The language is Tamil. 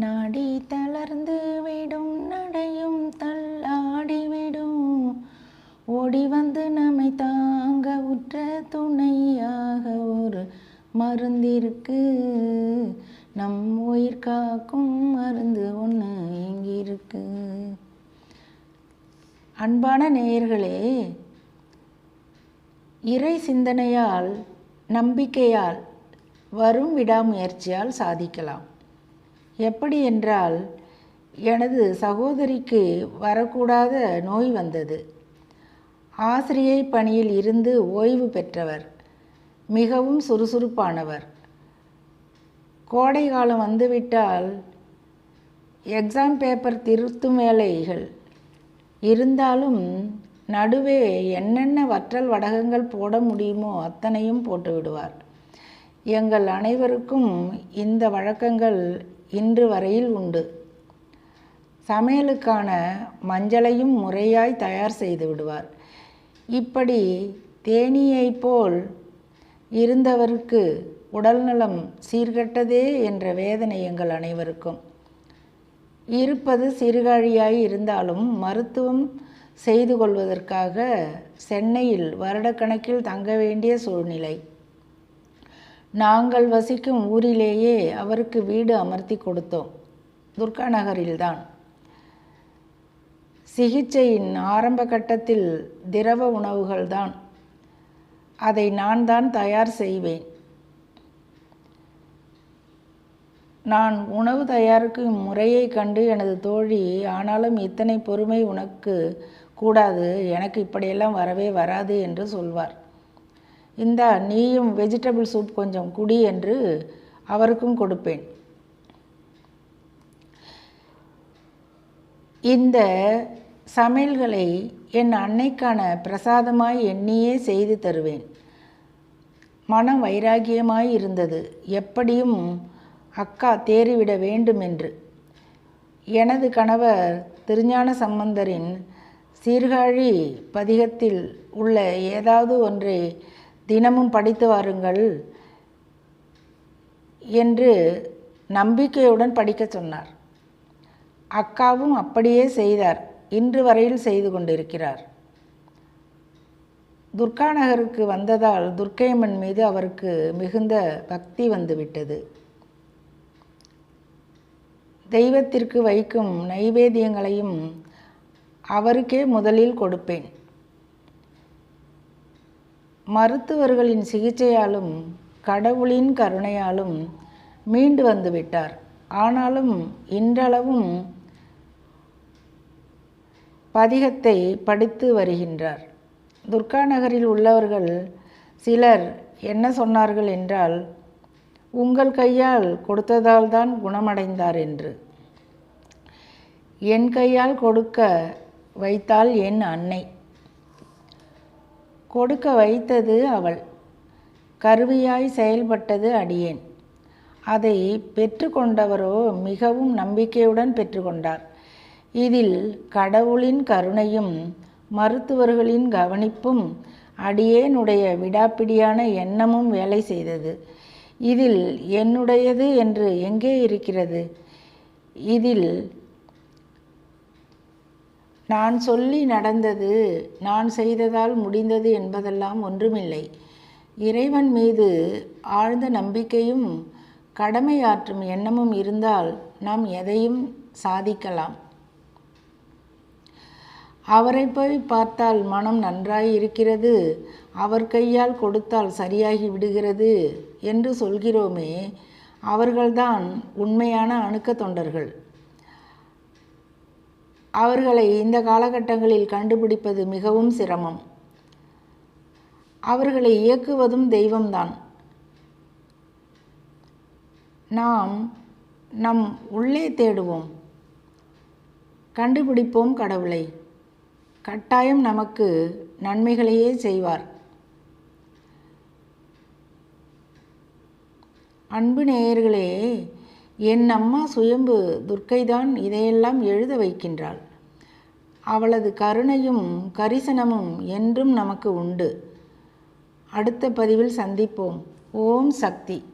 நாடி தளர்ந்து விடும் நடையும் தள்ளாடிவிடும் ஓடி வந்து நம்மை தாங்க உற்ற துணையாக ஒரு மருந்திருக்கு நம் உயிர் காக்கும் மருந்து ஒன்று எங்கிருக்கு அன்பான நேயர்களே இறை சிந்தனையால் நம்பிக்கையால் வரும் விடாமுயற்சியால் சாதிக்கலாம். எப்படி என்றால் எனது சகோதரிக்கு வரக்கூடாத நோய் வந்தது. ஆசிரியை பணியில் இருந்து ஓய்வு பெற்றவர் மிகவும் சுறுசுறுப்பானவர். கோடை காலம் வந்துவிட்டால் எக்ஸாம் பேப்பர் திருத்தும் வேலைகள். இருந்தாலும் நடுவே என்னென்ன வற்றல் வடகங்கள் போட முடியுமோ அத்தனையும் போட்டு விடுவார் எங்கள் அனைவருக்கும் இந்த வழக்கங்கள் இன்று வரையில் உண்டு. சமையலுக்கான மஞ்சளையும் முறையாய் தயார் செய்து விடுவார். இப்படி தேனீயைப் போல் இருந்தவருக்கு உடல்நலம் சீர்கெட்டதே என்ற வேதனை எங்கள் அனைவருக்கும். இருப்பது சிறுகாழியாய் இருந்தாலும் மருத்துவம் செய்து கொள்வதற்காக சென்னையில் வருடக்கணக்கில் தங்க வேண்டிய சூழ்நிலை. நாங்கள் வசிக்கும் ஊரிலேயே அவருக்கு வீடு அமர்த்தி கொடுத்தோம். துர்கா நகரில்தான். சிகிச்சையின் ஆரம்ப கட்டத்தில் திரவ உணவுகள்தான். அதை நான் தான் தயார் செய்வேன். நான் உணவு தயாரிக்கும் முறையை கண்டு எனது தோழி ஆனாலும் இத்தனை பொறுமை உனக்கு கூடாது. எனக்கு இப்படியெல்லாம் வரவே வராது என்று சொல்வார். இந்தா நீயும் வெஜிடபிள் சூப் கொஞ்சம் குடி என்று அவருக்கும் கொடுப்பேன். இந்த சமையல்களை என் அன்னைக்கான பிரசாதமாய் எண்ணியே செய்து தருவேன். மனம் வைராகியமாய் இருந்தது. எப்படியும் அக்கா தேறிவிட வேண்டும் என்று எனது கணவர் திருஞான சம்பந்தரின் சீர்காழி பதிகத்தில் உள்ள ஏதாவது ஒன்றை தினமும் படித்து வாருங்கள் என்று நம்பிக்கையுடன் படிக்கச் சொன்னார். அக்காவும் அப்படியே செய்தார். இன்று வரையில் செய்து கொண்டிருக்கிறார். துர்கா நகருக்கு வந்ததால் துர்க்கையம்மன் மீது அவருக்கு மிகுந்த பக்தி வந்துவிட்டது. தெய்வத்திற்கு வைக்கும் நைவேத்தியங்களையும் அவருக்கே முதலில் கொடுப்பேன். மருத்துவர்களின் சிகிச்சையாலும் கடவுளின் கருணையாலும் மீண்டு வந்து விட்டார். ஆனாலும் இன்றளவும் பதிகத்தை படித்து வருகின்றார். துர்கா நகரில் உள்ளவர்கள் சிலர் என்ன சொன்னார்கள் என்றால் உங்கள் கையால் கொடுத்ததால் தான் குணமடைந்தார் என்று. என் கையால் கொடுக்க வைத்தால் என் அன்னை. கொடுக்க வைத்தது அவள். கருவியாய் செயல்பட்டது அடியேன். அதை பெற்றுக்கொண்டவரோ மிகவும் நம்பிக்கையுடன் பெற்றுக்கொண்டார். இதில் கடவுளின் கருணையும் மருத்துவர்களின் கவனிப்பும் அடியேனுடைய விடாப்பிடியான எண்ணமும் வேலை செய்தது. இதில் என்னுடையது என்று எங்கே இருக்கிறது? இதில் நான் சொல்லி நடந்தது நான் செய்ததால் முடிந்தது என்பதெல்லாம் ஒன்றுமில்லை. இறைவன் மீது ஆழ்ந்த நம்பிக்கையும் கடமையாற்றும் எண்ணமும் இருந்தால் நாம் எதையும் சாதிக்கலாம். அவரை போய் பார்த்தால் மனம் நன்றாய் இருக்கிறது அவர் கையால் கொடுத்தால் சரியாகி விடுகிறது என்று சொல்கிறோமே அவர்கள்தான் உண்மையான அணுக்க தொண்டர்கள் அவர்களை இந்த காலகட்டங்களில் கண்டுபிடிப்பது மிகவும் சிரமம். அவர்களை இயக்குவதும் தெய்வம்தான். நாம் நம் உள்ளே தேடுவோம். கண்டுபிடிப்போம் கடவுளை. கட்டாயம் நமக்கு நன்மைகளையே செய்வார். அன்பு நேயர்களே என் அம்மா சுயம்பு துர்க்கைதான் இதையெல்லாம் எழுத வைக்கின்றாள். அவளது கருணையும் கரிசனமும் என்றும் நமக்கு உண்டு. அடுத்த பதிவில் சந்திப்போம். ஓம் சக்தி.